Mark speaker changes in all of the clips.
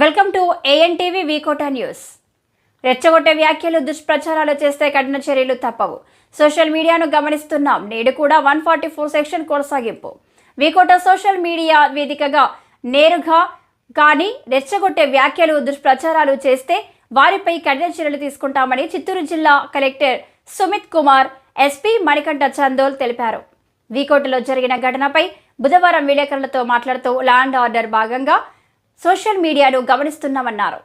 Speaker 1: Welcome to ANTV V Kota news. రెచ్చగొట్టే వ్యాఖ్యలు దుష్ప్రచారాలు చేస్తే కఠిన చర్యలు తప్పవు. సోషల్ మీడియాను గమనిస్తున్నాం. నేడు కూడా వన్ ఫార్టీ ఫోర్ సెక్షన్ కొనసాగింపు. వీకోట సోషల్ మీడియా వేదికగా నేరుగా కానీ రెచ్చగొట్టే వ్యాఖ్యలు దుష్ప్రచారాలు చేస్తే వారిపై కఠిన చర్యలు తీసుకుంటామని చిత్తూరు జిల్లా కలెక్టర్ సుమిత్ కుమార్ ఎస్పీ మణికంఠ చందోల్ తెలిపారు. వీకోటలో జరిగిన ఘటనపై బుధవారం విలేకరులతో మాట్లాడుతూ ల్యాండ్ ఆర్డర్ భాగంగా సోషల్ మీడియాను గమనిస్తున్నామన్నారు.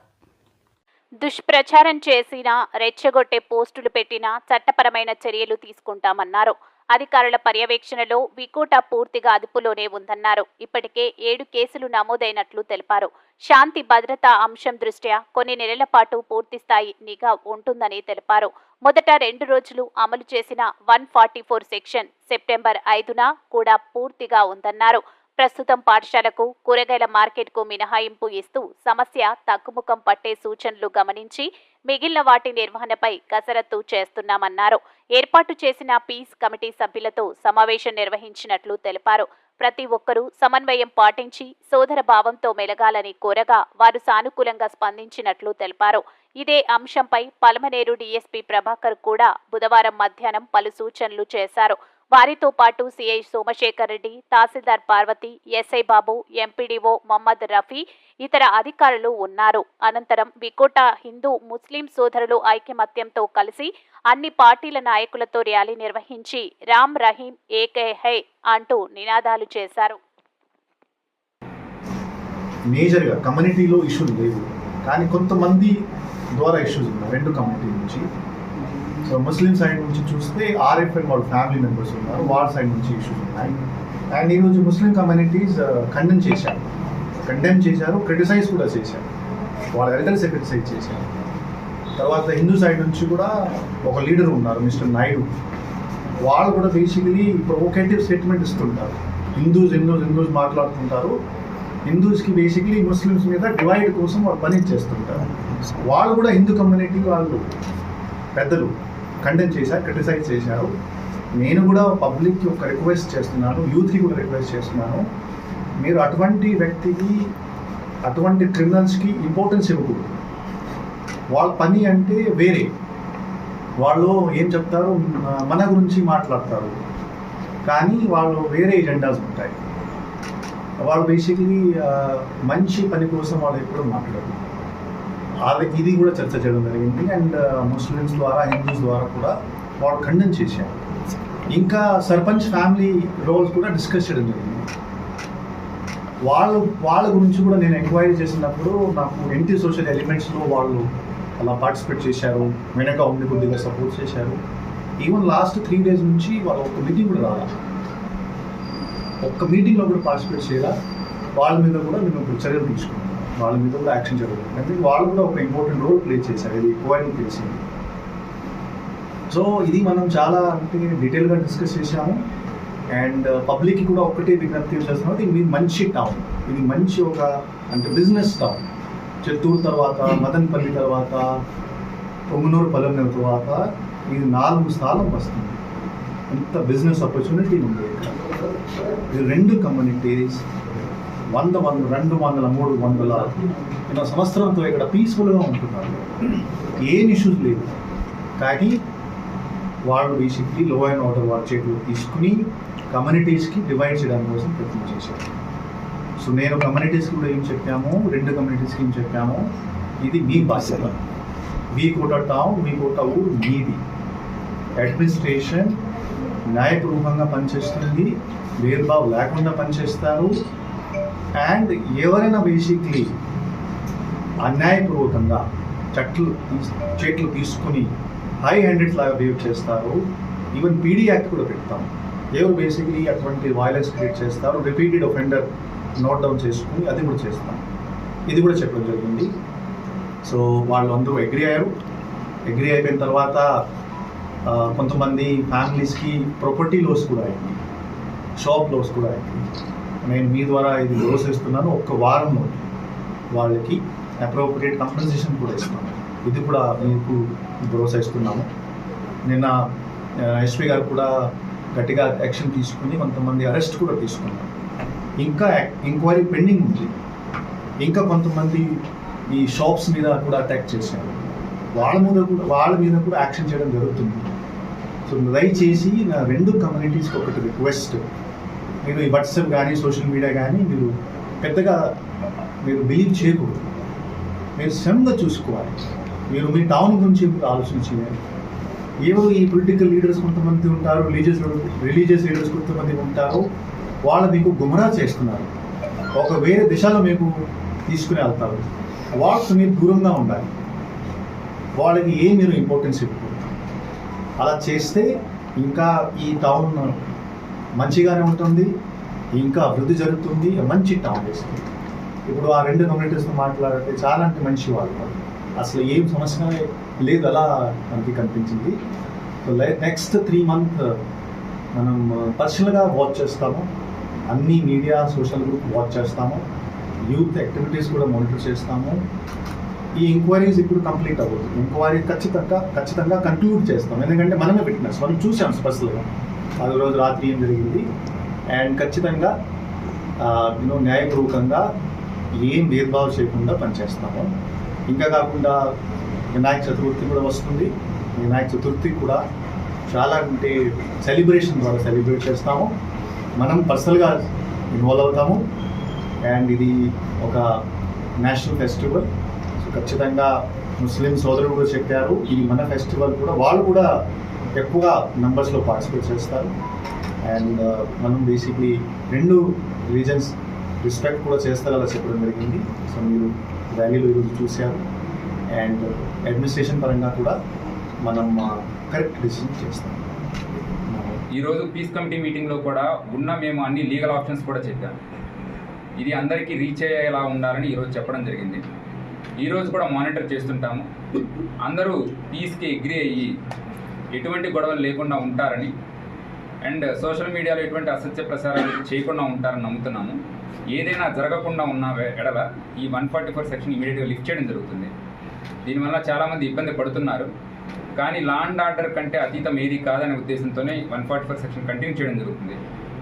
Speaker 2: దుష్ప్రచారం చేసినా రెచ్చగొట్టే పోస్టులు పెట్టినా చట్టపరమైన చర్యలు తీసుకుంటామన్నారు. అధికారుల పర్యవేక్షణలో వికోట పూర్తిగా అదుపులోనే ఉందన్నారు. ఇప్పటికే ఏడు కేసులు నమోదైనట్లు తెలిపారు. శాంతి భద్రతా అంశం దృష్ట్యా కొన్ని నెలల పాటు పూర్తిస్థాయి నిఘా ఉంటుందని తెలిపారు. మొదట రెండు రోజులు అమలు చేసిన one forty four section September ఐదున కూడా పూర్తిగా ఉందన్నారు. ప్రస్తుతం పాఠశాలకు కూరగాయల మార్కెట్కు మినహాయింపు ఇస్తూ సమస్య తగ్గుముఖం పట్టే సూచనలు గమనించి మిగిలిన వాటి నిర్వహణపై కసరత్తు చేస్తున్నామన్నారు. ఏర్పాటు చేసిన పీస్ కమిటీ సభ్యులతో సమావేశం నిర్వహించినట్లు తెలిపారు. ప్రతి ఒక్కరూ సమన్వయం పాటించి సోదర భావంతో మెలగాలని కోరగా వారు సానుకూలంగా స్పందించినట్లు తెలిపారు. ఇదే అంశంపై పలమనేరు డీఎస్పీ ప్రభాకర్ కూడా బుధవారం మధ్యాహ్నం పలు సూచనలు చేశారు. వారితో పాటు సిఐ సోమశేఖర్ రెడ్డి తహసీల్దార్ పార్వతి ఎస్ఐ బాబు ఎంపీడీఓ మొహమ్మద్ రఫీ ఇతర అధికారులు ఉన్నారు. అనంతరం వికోట హిందూ ముస్లిం సోదరులు ఐకమత్యంతో కలిసి అన్ని పార్టీల నాయకులతో ర్యాలీ నిర్వహించి రామ్ రహీం ఏకే హై అంటూ నినాదాలు చేశారు.
Speaker 3: మేజర్గా కమ్యూనిటీలో ఇష్యూలు లేవు. కానీ కొంతమంది ద్వారా ఇష్యూస్ ఉన్నాయి. రెండు కమ్యూనిటీ నుంచి. సో ముస్లిం సైడ్ నుంచి చూస్తే ఆర్ఎఫ్ఐ వాళ్ళ ఫ్యామిలీ మెంబర్స్ ఉన్నారు వాళ్ళ సైడ్ నుంచి ఇష్యూస్ ఉన్నాయి. అండ్ ఈరోజు ముస్లిం కమ్యూనిటీస్ కండెమ్ చేశారు. కండెమ్ చేశారు క్రిటిసైజ్ కూడా చేశారు. వాళ్ళ ఎల్డర్స్ క్రిటిసైజ్ చేశారు. తర్వాత హిందూ సైడ్ నుంచి కూడా ఒక లీడర్ ఉన్నారు మిస్టర్ నాయుడు వాళ్ళు కూడా బేసికలీ ప్రొవోకేటివ్ స్టేట్మెంట్ ఇస్తుంటారు. హిందూస్ హిందూస్ హిందూస్ మాట్లాడుతుంటారు. హిందూస్కి బేసిక్లీ ముస్లిమ్స్ మీద డివైడ్ కోసం వాళ్ళు పని చేస్తుంటారు. వాళ్ళు కూడా హిందూ కమ్యూనిటీ వాళ్ళు పెద్దలు. కండెమ్ చేశారు క్రిటిసైజ్ చేశారు. నేను కూడా పబ్లిక్కి ఒక రిక్వెస్ట్ చేస్తున్నాను యూత్కి కూడా రిక్వెస్ట్ చేస్తున్నాను. మీరు అటువంటి వ్యక్తికి అటువంటి క్రిమినల్స్కి ఇంపార్టెన్స్ ఇవ్వకూడదు. వాళ్ళ పని అంటే వేరే. వాళ్ళు ఏం చెప్తారు? మన గురించి మాట్లాడతారు. కానీ వాళ్ళు వేరే ఎజెండాస్ ఉంటాయి. వాళ్ళు బేసిక్లీ మంచి పని కోసం వాళ్ళు ఎప్పుడు మాట్లాడరు. ఇది కూడా చర్చ చేయడం జరిగింది. అండ్ ముస్లిమ్స్ ద్వారా హిందూస్ ద్వారా కూడా వాళ్ళు ఖండన చేశారు ఇంకా సర్పంచ్ ఫ్యామిలీ రోల్స్ కూడా డిస్కస్ చేయడం జరిగింది. వాళ్ళు వాళ్ళ గురించి కూడా నేను ఎంక్వైరీ చేసినప్పుడు నాకు ఎన్టీ సోషల్ ఎలిమెంట్స్లో వాళ్ళు అలా పార్టిసిపేట్ చేశారు. వెనక ఉండి కొద్దిగా సపోర్ట్ చేశారు. ఈవెన్ లాస్ట్ త్రీ డేస్ నుంచి వాళ్ళు ఒక మీటింగ్ కూడా రాలా. ఒక్క మీటింగ్లో కూడా పార్టిసిపేట్ చేయాలా. వాళ్ళ మీద కూడా మేము చర్యలు తీసుకున్నాం. వాళ్ళ మీద కూడా యాక్షన్ జరుగుతుంది. అంటే వాళ్ళు కూడా ఒక ఇంపార్టెంట్ రోల్ ప్లే చేశారు. ఇది ఎక్కువని తెలిసింది సో ఇది మనం చాలా అంటే డీటెయిల్గా డిస్కస్ చేశాము. అండ్ పబ్లిక్కి uh, కూడా ఒకటే విజ్ఞప్తి చేస్తున్నాం ఇది మంచి టౌన్ ఇది మంచి ఒక అంటే బిజినెస్ టౌన్ చిత్తూరు తర్వాత మదన్పల్లి తర్వాత పొంగునూరు పల్లెనూరు తర్వాత ఇది నాలుగు స్థానం వస్తుంది. ఇంత బిజినెస్ ఆపర్చునిటీ ఉంది ఇక్కడ. ఇది రెండు కమ్యూనిటీస్ వంద వంద రెండు వందల మూడు వందల ఇలా సంవత్సరంతో ఇక్కడ పీస్ఫుల్గా ఉంటున్నారు. ఏం ఇష్యూస్ లేవు. కానీ వాళ్ళు బేసిక్లీ లో అండ్ ఆర్డర్ వాళ్ళ చేతులు తీసుకుని కమ్యూనిటీస్కి డివైడ్ చేయడానికి కోసం ప్రయత్నం చేశారు. సో నేను కమ్యూనిటీస్కి కూడా ఏం చెప్పాము? రెండు కమ్యూనిటీస్కి ఏం చెప్పాము? ఇది మీ బాధ్యత. మీ కోట టౌన్ మీ కోట ఊరు మీది. అడ్మినిస్ట్రేషన్ న్యాయపూర్వకంగా పనిచేస్తుంది భేదభావ్ లేకుండా పనిచేస్తారు. అండ్ ఎవరైనా బేసిక్లీ అన్యాయపూర్వకంగా చెట్లు చెట్లు తీసుకుని హై హ్యాండెడ్ లాగా బిహేవ్ చేస్తారు. ఈవెన్ పీడీ యాక్ట్ కూడా పెడతాం. ఎవరు బేసిక్లీ అటువంటి వైలెన్స్ క్రియేట్ చేస్తారు. రిపీటెడ్ ఒఫెండర్ నోట్ డౌన్ చేసుకుని అది కూడా చేస్తాం. ఇది కూడా చెప్పడం జరిగింది. సో వాళ్ళు అందరూ అగ్రి అయ్యారు. అగ్రి అయిపోయిన తర్వాత కొంతమంది ఫ్యామిలీస్కి ప్రాపర్టీ లోస్ కూడా అయింది షాప్ లోస్ కూడా అయింది నేను మీ ద్వారా ఇది భరోసా ఒక్క వారంలో వాళ్ళకి అప్రోప్రియేట్ కంపెన్సేషన్ కూడా ఇస్తాను ఇది కూడా మీకు ప్రోత్సహిస్తున్నాము నిన్న ఎస్పీ గారు కూడా గట్టిగా యాక్షన్ తీసుకుని కొంతమంది అరెస్ట్ కూడా తీసుకున్నారు. ఇంకా ఎంక్వైరీ పెండింగ్ ఉంది. ఇంకా కొంతమంది ఈ షాప్స్ మీద కూడా అటాక్ చేశారు. వాళ్ళ మీద కూడా వాళ్ళ మీద కూడా యాక్షన్ చేయడం జరుగుతుంది. సో దయచేసి నా రెండు కమ్యూనిటీస్కి ఒకటి రిక్వెస్ట్ మీరు ఈ వాట్సాప్ కానీ సోషల్ మీడియా కానీ మీరు పెద్దగా మీరు బిలీవ్ చేయకూడదు. మీరు శ్రమగా చూసుకోవాలి. మీరు మీ టౌన్ గురించి ఆలోచన చేయాలి. ఏవో ఈ పొలిటికల్ లీడర్స్ కొంతమంది ఉంటారు రిలీజియస్ రిలీజియస్ లీడర్స్ కొంతమంది ఉంటారు. వాళ్ళు మీకు గుమరా చేస్తున్నారు. ఒక వేరే దిశలో మీకు తీసుకుని వెళ్తారు. వాళ్ళకి మీరు దూరంగా ఉండాలి. వాళ్ళకి ఏ మీరు ఇంపార్టెన్స్ ఇవ్వకూడదు. అలా చేస్తే ఇంకా ఈ టౌన్ మంచిగానే ఉంటుంది ఇంకా అభివృద్ధి జరుగుతుంది మంచి టౌన్ ఇప్పుడు ఆ రెండు కమ్యూనిటీస్తో మాట్లాడితే చాలా అంటే మంచి వాళ్ళు. వాళ్ళు. అసలు ఏం సమస్య లేదు అలా మనకి కనిపించింది. సో నెక్స్ట్ త్రీ మంత్ మనం uh, పర్సనల్గా వాచ్ చేస్తాము. అన్ని మీడియా సోషల్ గ్రూప్ వాచ్ చేస్తాము. యూత్ యాక్టివిటీస్ కూడా మానిటర్ చేస్తాము. ఈ ఎంక్వైరీస్ ఇప్పుడు కంప్లీట్ అవ్వదు. ఎంక్వైరీ ఖచ్చితంగా ఖచ్చితంగా కంక్లూడ్ చేస్తాం. ఎందుకంటే మనమే విట్నెస్ మనం చూసాం స్పెషల్గా అది రోజు రాత్రి ఏం జరిగింది? అండ్ ఖచ్చితంగా యూనో న్యాయపూర్వకంగా ఏం భేదభావం చేయకుండా పనిచేస్తాము. ఇంకా కాకుండా వినాయక చతుర్థి కూడా వస్తుంది. వినాయక చతుర్థి కూడా చాలా అంటే సెలబ్రేషన్ ద్వారా సెలబ్రేట్ చేస్తాము. మనం పర్సనల్గా ఇన్వాల్వ్ అవుతాము. అండ్ ఇది ఒక నేషనల్ ఫెస్టివల్ సో ఖచ్చితంగా ముస్లిం సోదరులు కూడా చెప్పారు. ఇది మన ఫెస్టివల్ కూడా. వాళ్ళు కూడా ఎక్కువ మెంబర్స్లో పార్టిసిపేట్ చేస్తారు. అండ్ uh, మనం బేసిక్లీ రెండు రీజన్స్ రిస్పెక్ట్ కూడా చేస్తారు అలా చెప్పడం జరిగింది. సో మీరు ర్యాలీలో ఈరోజు చూశారు. అండ్ అడ్మినిస్ట్రేషన్ పరంగా కూడా మనం uh, కరెక్ట్ డిసిషన్ చేస్తాం.
Speaker 4: ఈరోజు పీస్ కమిటీ మీటింగ్లో కూడా ఉన్న మేము అన్ని లీగల్ ఆప్షన్స్ కూడా చెప్పాము ఇది అందరికీ రీచ్ అయ్యేలా ఉండాలని ఈరోజు చెప్పడం జరిగింది. ఈరోజు కూడా మానిటర్ చేస్తుంటాము. అందరూ పీస్కి అగ్రి అయ్యి ఎటువంటి గొడవలు లేకుండా ఉంటారని అండ్ సోషల్ మీడియాలో ఎటువంటి అసత్య ప్రసారాలు చేయకుండా ఉంటారని నమ్ముతున్నాము. ఏదైనా జరగకుండా ఉన్న ఎడల ఈ వన్ ఫార్టీ ఫోర్ సెక్షన్ ఇమీడియట్గా లిఫ్ట్ చేయడం జరుగుతుంది. దీనివల్ల చాలామంది ఇబ్బంది పడుతున్నారు. కానీ లా అండ్ ఆర్డర్ కంటే అతీతం ఏది కాదనే ఉద్దేశంతోనే one forty four section continue చేయడం జరుగుతుంది.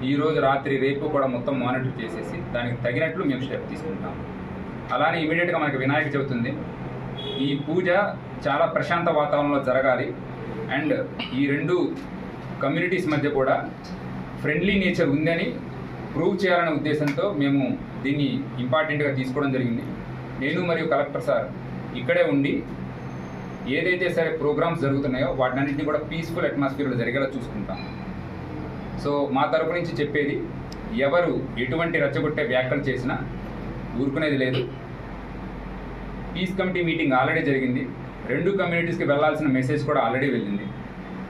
Speaker 4: ఈ రోజు రాత్రి రేపు కూడా మొత్తం మానిటర్ చేసేసి దానికి తగినట్లు మేము స్టెప్ తీసుకుంటాం అలానే ఇమీడియట్గా మనకి వినాయక చవితి ఉంది. ఈ పూజ చాలా ప్రశాంత వాతావరణంలో జరగాలి. అండ్ ఈ రెండు కమ్యూనిటీస్ మధ్య కూడా ఫ్రెండ్లీ నేచర్ ఉందని ప్రూవ్ చేయాలనే ఉద్దేశంతో మేము దీన్ని ఇంపార్టెంట్గా తీసుకోవడం జరిగింది. నేను మరియు కలెక్టర్ సార్ ఇక్కడే ఉండి ఏదైతే సరే ప్రోగ్రామ్స్ జరుగుతున్నాయో వాటినన్నింటినీ కూడా పీస్ఫుల్ అట్మాస్ఫియర్లో జరిగేలా చూసుకుంటాం. సో మా తరపు నుంచి చెప్పేది ఎవరు ఎటువంటి రచ్చగొట్టే వ్యాఖ్యలు చేసినా ఊరుకునేది లేదు. పీస్ కమిటీ మీటింగ్ ఆల్రెడీ జరిగింది. రెండు కమ్యూనిటీస్కి వెళ్ళాల్సిన మెసేజ్ కూడా ఆల్రెడీ వెళ్ళింది.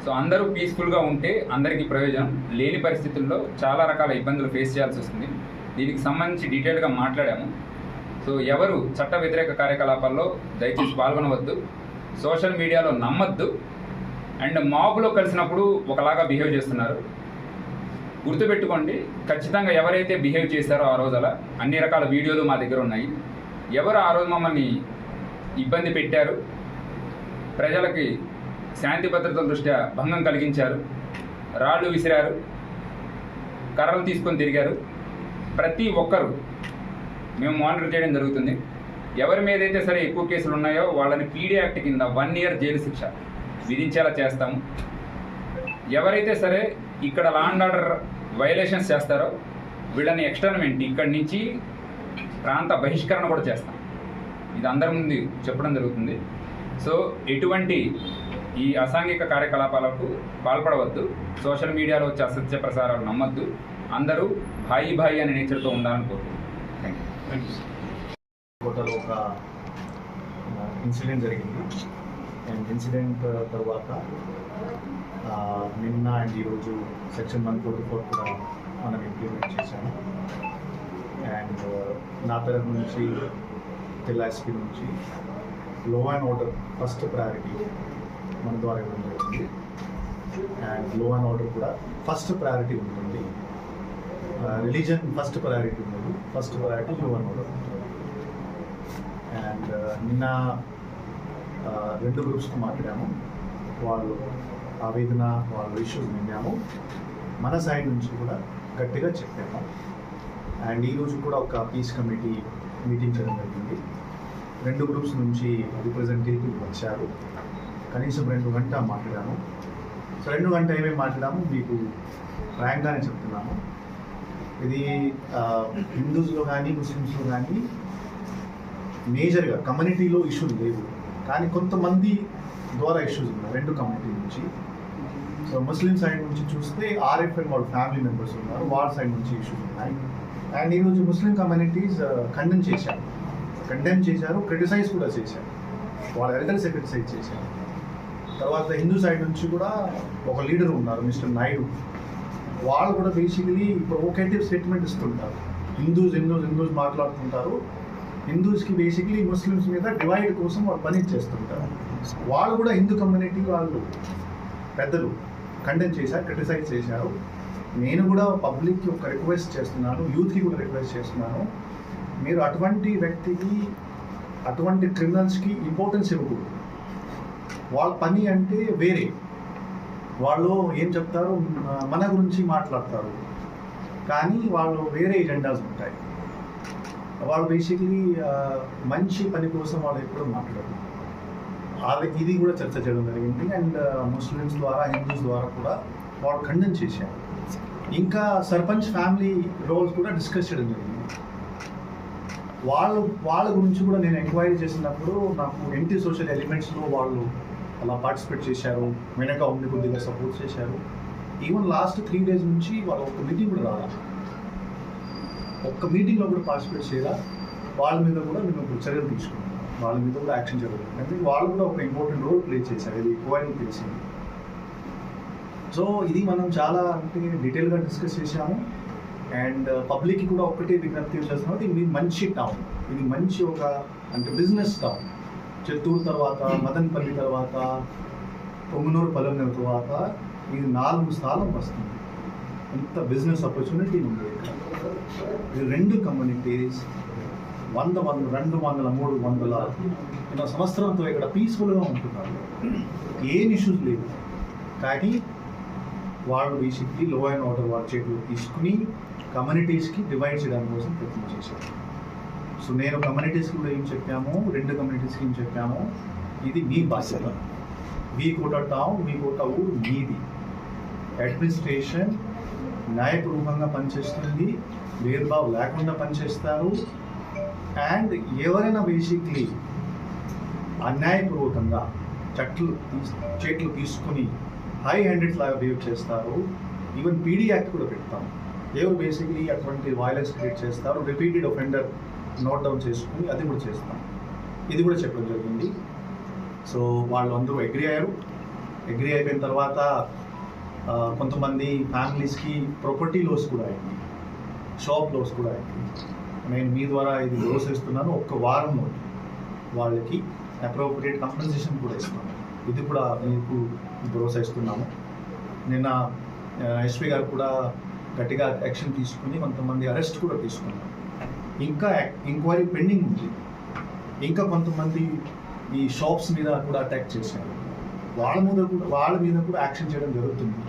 Speaker 4: సో అందరూ పీస్ఫుల్గా ఉంటే అందరికీ ప్రయోజనం. లేని పరిస్థితుల్లో చాలా రకాల ఇబ్బందులు ఫేస్ చేయాల్సి వస్తుంది. దీనికి సంబంధించి డీటెయిల్గా మాట్లాడాము. సో ఎవరు చట్ట వ్యతిరేక కార్యకలాపాల్లో దయచేసి పాల్గొనవద్దు. సోషల్ మీడియాలో నమ్మద్దు. అండ్ మాబులో కలిసినప్పుడు ఒకలాగా బిహేవ్ చేస్తున్నారు. గుర్తుపెట్టుకోండి ఖచ్చితంగా ఎవరైతే బిహేవ్ చేశారో ఆ రోజు అలా అన్ని రకాల వీడియోలు మా దగ్గర ఉన్నాయి. ఎవరు ఆ రోజు మమ్మల్ని ఇబ్బంది పెట్టారు? ప్రజలకి శాంతి భద్రతల దృష్ట్యా భంగం కలిగించారు. రాళ్ళు విసిరారు. కర్రలు తీసుకొని తిరిగారు. ప్రతి ఒక్కరు మేము మానిటర్ చేయడం జరుగుతుంది. ఎవరి మీద అయితే సరే ఎక్కువ కేసులు ఉన్నాయో వాళ్ళని పీడీ యాక్ట్ కింద వన్ ఇయర్ జైలు శిక్ష విధించేలా చేస్తాము. ఎవరైతే సరే ఇక్కడ లా అండ్ ఆర్డర్ వైలేషన్స్ చేస్తారో వీళ్ళని ఎక్స్టర్నమెంట్ ఇక్కడి నుంచి ప్రాంత బహిష్కరణ కూడా చేస్తాం. ఇది అందరి ముందు చెప్పడం జరుగుతుంది. సో ఎటువంటి ఈ అసాంఘిక కార్యకలాపాలకు పాల్పడవద్దు. సోషల్ మీడియాలో వచ్చే అసత్య ప్రసారాలు నమ్మద్దు. అందరూ భాయి భాయి అనే నేచర్తో ఉండాలని కోరుకుంటున్నాను థ్యాంక్ యూ
Speaker 3: కోటలో ఒక ఇన్సిడెంట్ జరిగింది. అండ్ ఇన్సిడెంట్ తర్వాత నిన్న అండ్ ఈరోజు సెక్షన్ వన్ ఫోర్టీ ఫోర్ కూడా మనం ఇంప్లిమెంట్ చేశాము. అండ్ నా తరఫు నుంచి జిల్లా ఎస్పీ నుంచి లో అండ్ ఆర్డర్ ఫస్ట్ ప్రయారిటీ మన ద్వారా ఇవ్వడం జరుగుతుంది అండ్లో అండ్ ఆర్డర్ కూడా ఫస్ట్ ప్రయారిటీ ఉంటుంది రిలీజన్ ఫస్ట్ ప్రయారిటీ ఉండదు ఫస్ట్ ప్రయారిటీ లో అండ్ ఆర్డర్ అండ్ నిన్న రెండు గ్రూప్స్కి మాట్లాడాము. వాళ్ళు ఆవేదన వాళ్ళ ఇష్యూస్ విన్నాము. మన సైడ్ నుంచి కూడా గట్టిగా చెప్పాము. అండ్ ఈరోజు కూడా ఒక పీస్ కమిటీ మీటింగ్ చేయడం జరిగింది. రెండు గ్రూప్స్ నుంచి రిప్రజెంటేటివ్ వచ్చారు. కనీసం రెండు గంట మాట్లాడాము. సో రెండు గంట ఏమేమి మాట్లాడాము? మీకు ఫ్రాంక్గానే చెప్తున్నాము. ఇది హిందూస్లో కానీ ముస్లిమ్స్లో కానీ మేజర్గా కమ్యూనిటీలో ఇష్యూస్ లేవు. కానీ కొంతమంది ద్వారా ఇష్యూస్ ఉన్నాయి రెండు కమ్యూనిటీ నుంచి. సో ముస్లిం సైడ్ నుంచి చూస్తే ఆర్ఎఫ్ఎల్ వాళ్ళ ఫ్యామిలీ మెంబర్స్ ఉన్నారు వాళ్ళ సైడ్ నుంచి ఇష్యూస్ ఉన్నాయి. అండ్ ఈరోజు ముస్లిం కమ్యూనిటీస్ కండెమ్ చేశారు. కండెమ్ చేశారు క్రిటిసైజ్ కూడా చేశారు. వాళ్ళ ఎల్డర్స్ క్రిటిసైజ్ చేశారు. తర్వాత హిందూ సైడ్ నుంచి కూడా ఒక లీడర్ ఉన్నారు మిస్టర్ నాయుడు. వాళ్ళు కూడా బేసికలీ ప్రొవోకేటివ్ స్టేట్మెంట్ ఇస్తుంటారు. హిందూస్ హిందూస్ హిందూస్ మాట్లాడుతుంటారు. హిందూస్కి బేసికలీ ముస్లిమ్స్ మీద డివైడ్ కోసం వాళ్ళు పని చేస్తుంటారు. వాళ్ళు కూడా హిందూ కమ్యూనిటీ వాళ్ళు పెద్దలు కండెమ్ చేశారు క్రిటిసైజ్ చేశారు. నేను కూడా పబ్లిక్కి ఒక రిక్వెస్ట్ చేస్తున్నాను యూత్కి కూడా రిక్వెస్ట్ చేస్తున్నాను. మీరు అటువంటి వ్యక్తికి అటువంటి క్రిమినల్స్కి ఇంపార్టెన్స్ ఇవ్వకూడదు. వాళ్ళ పని అంటే వేరే. వాళ్ళు ఏం చెప్తారు? మన గురించి మాట్లాడతారు. కానీ వాళ్ళు వేరే ఎజెండాస్ ఉంటాయి. వాళ్ళు బేసిక్లీ మంచి పని కోసం వాళ్ళు ఎప్పుడు మాట్లాడరు. అది ఇది కూడా చర్చ చేయడం జరిగింది. అండ్ ముస్లిమ్స్ ద్వారా హిందూస్ ద్వారా కూడా వాళ్ళు ఖండన చేశారు. ఇంకా సర్పంచ్ ఫ్యామిలీ రోల్స్ కూడా డిస్కస్ చేయడం జరిగింది. వాళ్ళు వాళ్ళ గురించి కూడా నేను ఎంక్వైరీ చేసినప్పుడు నాకు ఎంటీ సోషల్ ఎలిమెంట్స్లో వాళ్ళు అలా పార్టిసిపేట్ చేశారు. వెనక ఉండి కొద్దిగా సపోర్ట్ చేశారు. ఈవెన్ లాస్ట్ త్రీ డేస్ నుంచి వాళ్ళు ఒక మీటింగ్ కూడా రాలా. ఒక్క మీటింగ్లో కూడా పార్టిసిపేట్ చేయరా వాళ్ళ మీద కూడా మేము ఇప్పుడు చర్యలు తీసుకున్నాం. వాళ్ళ మీద కూడా యాక్షన్ జరుగుతుంది అంటే వాళ్ళు కూడా ఒక ఇంపార్టెంట్ రోల్ ప్లే చేశారు. ఇది ఎక్కువైనా తెలిసింది. సో ఇది మనం చాలా అంటే డీటెయిల్గా డిస్కస్ చేశాము. అండ్ పబ్లిక్కి కూడా ఒకటే విజ్ఞప్తి చేస్తున్నాం ఇది మంచి టౌన్ ఇది మంచి ఒక అంటే బిజినెస్ టౌన్ చిత్తూరు తర్వాత మదన్పల్లి తర్వాత పొంగునూరు పల్లెనూరు తర్వాత ఇది నాలుగు స్థానం వస్తుంది. అంత బిజినెస్ ఆపర్చునిటీ ఉంది ఇక్కడ. ఈ రెండు కమ్యూనిటీస్ వంద వంద రెండు వందల మూడు వందల సంవత్సరంతో ఇక్కడ పీస్ఫుల్గా ఉంటున్నారు. ఏం ఇష్యూస్ లేవు. కానీ వాళ్ళు బేసిక్లీ లో అండ్ ఆర్డర్ వాళ్ళ చేతులు తీసుకుని కమ్యూనిటీస్కి డివైడ్ చేయడానికి కోసం ప్రయత్నం చేశారు. సో నేను కమ్యూనిటీస్కి కూడా ఏం చెప్పాము రెండు కమ్యూనిటీస్కి ఏం చెప్పాము ఇది మీ బాధ్యత. మీ కోట టౌన్ మీ కోట ఊరు మీది. అడ్మినిస్ట్రేషన్ న్యాయపూర్వకంగా పనిచేస్తుంది భేదభావ్ లేకుండా పనిచేస్తారు అండ్ ఎవరైనా బేసిక్లీ అన్యాయపూర్వకంగా చట్లు చేట్లు తీసుకుని హై హ్యాండెడ్ లాగా బిహేవ్ చేస్తారు. ఈవెన్ పీడీ యాక్ట్ కూడా పెడతాం. ఎవరు బేసిక్లీ అటువంటి వైలెన్స్ క్రియేట్ చేస్తారు. రిపీటెడ్ ఒఫెండర్ నోట్ డౌన్ చేసుకుని అది కూడా చేస్తాం. ఇది కూడా చెప్పడం జరిగింది. సో వాళ్ళు అందరూ అగ్రి అయ్యారు. అగ్రి అయిపోయిన తర్వాత కొంతమంది ఫ్యామిలీస్కి ప్రాపర్టీ లోస్ కూడా అయింది. షాప్ లోస్ కూడా అయింది. నేను మీ ద్వారా ఇది లోస్ ఇస్తున్నాను ఒక్క వారం వాళ్ళకి అప్రోప్రియేట్ కంపెన్సేషన్ కూడా ఇస్తున్నాను ఇది కూడా మీకు భరోసా ఇస్తున్నాము నిన్న ఎస్పీ గారు కూడా గట్టిగా యాక్షన్ తీసుకుని కొంతమంది అరెస్ట్ కూడా తీసుకున్నారు. ఇంకా ఎంక్వైరీ పెండింగ్ ఉంది. ఇంకా కొంతమంది ఈ షాప్స్ మీద కూడా అటాక్ చేశారు. వాళ్ళ మీద కూడా వాళ్ళ మీద కూడా యాక్షన్ చేయడం జరుగుతుంది.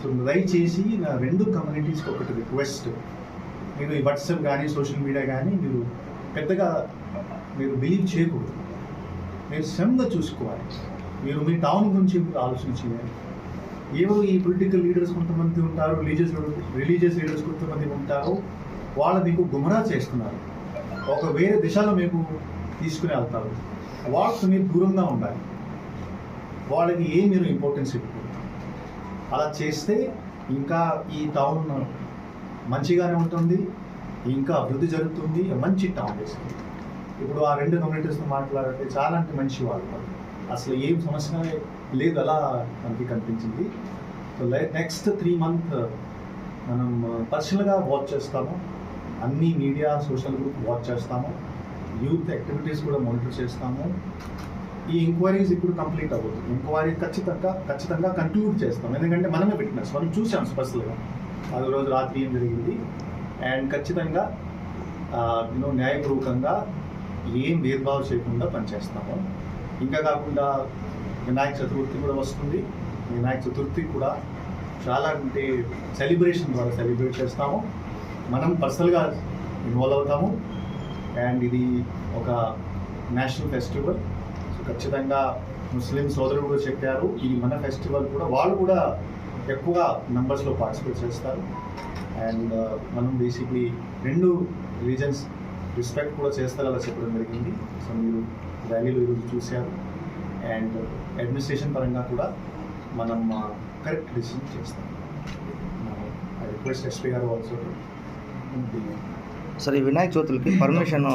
Speaker 3: సో దయచేసి నా రెండు కమ్యూనిటీస్కి ఒకటి రిక్వెస్ట్. మీరు ఈ వాట్సాప్ కానీ సోషల్ మీడియా కానీ మీరు పెద్దగా మీరు బిలీవ్ చేయకూడదు. మీరు శ్రమగా చూసుకోవాలి. మీరు మీ టౌన్ గురించి ఆలోచించి ఆలోచించాలి ఏవో ఈ పొలిటికల్ లీడర్స్ కొంతమంది ఉంటారు రిలీజియస్ రిలీజియస్ లీడర్స్ కొంతమంది ఉంటారు వాళ్ళు మీకు గుమరా చేస్తున్నారు. ఒక వేరే దిశలో మీకు తీసుకుని వెళ్తారు. వాళ్ళతో మీరు దూరంగా ఉండాలి. వాళ్ళకి ఏ మీరు ఇంపార్టెన్స్ ఇవ్వకూడదు. అలా చేస్తే ఇంకా ఈ టౌన్ మంచిగానే ఉంటుంది ఇంకా అభివృద్ధి జరుగుతుంది మంచి టౌన్ చేస్తుంది ఇప్పుడు ఆ రెండు కమ్యూనిటీస్తో మాట్లాడితే చాలా అంటే మంచి వాళ్ళు వాళ్ళు. అసలు ఏం సమస్య లేదు అలా మనకి కనిపించింది. సో నెక్స్ట్ త్రీ మంత్ మనం uh, పర్సనల్గా వాచ్ చేస్తాము. అన్ని మీడియా సోషల్ గ్రూప్ వాచ్ చేస్తాము. యూత్ యాక్టివిటీస్ కూడా మానిటర్ చేస్తాము. ఈ ఎంక్వైరీస్ ఇప్పుడు కంప్లీట్ అవ్వదు. ఎంక్వైరీ ఖచ్చితంగా ఖచ్చితంగా కంక్లూడ్ చేస్తాం. ఎందుకంటే మనమే విట్నెస్ మనం చూసాం స్పెషల్గా అది రోజు రాత్రి ఏం జరిగింది? అండ్ ఖచ్చితంగా uh, యూనో న్యాయపూర్వకంగా ఏం భేదభావం చేయకుండా పనిచేస్తాము. ఇంకా కాకుండా వినాయక చతుర్థి కూడా వస్తుంది. వినాయక చతుర్థి కూడా చాలా అంటే సెలబ్రేషన్ ద్వారా సెలబ్రేట్ చేస్తాము. మనం పర్సనల్గా ఇన్వాల్వ్ అవుతాము. అండ్ ఇది ఒక నేషనల్ ఫెస్టివల్ సో ఖచ్చితంగా ముస్లిం సోదరులు కూడా చెప్పారు. ఇది మన ఫెస్టివల్ కూడా. వాళ్ళు కూడా ఎక్కువగా నంబర్స్లో పార్టిసిపేట్ చేస్తారు. అండ్ uh, మనం బేసిక్లీ రెండు రీజన్స్ రిస్పెక్ట్ కూడా చేస్తారు అలా చెప్పడం జరిగింది. సో మీరు ర్యాలీలో ఈరోజు చూశారు అండ్ అడ్మినిస్ట్రేషన్ పరంగా కూడా మనం కరెక్ట్ డిసిషన్ చేస్తాం ఐ రిక్వెస్ట్ ఎస్పీ గారు ఆల్సో
Speaker 5: సార్ ఈ వినాయక చవితులకి పర్మిషన్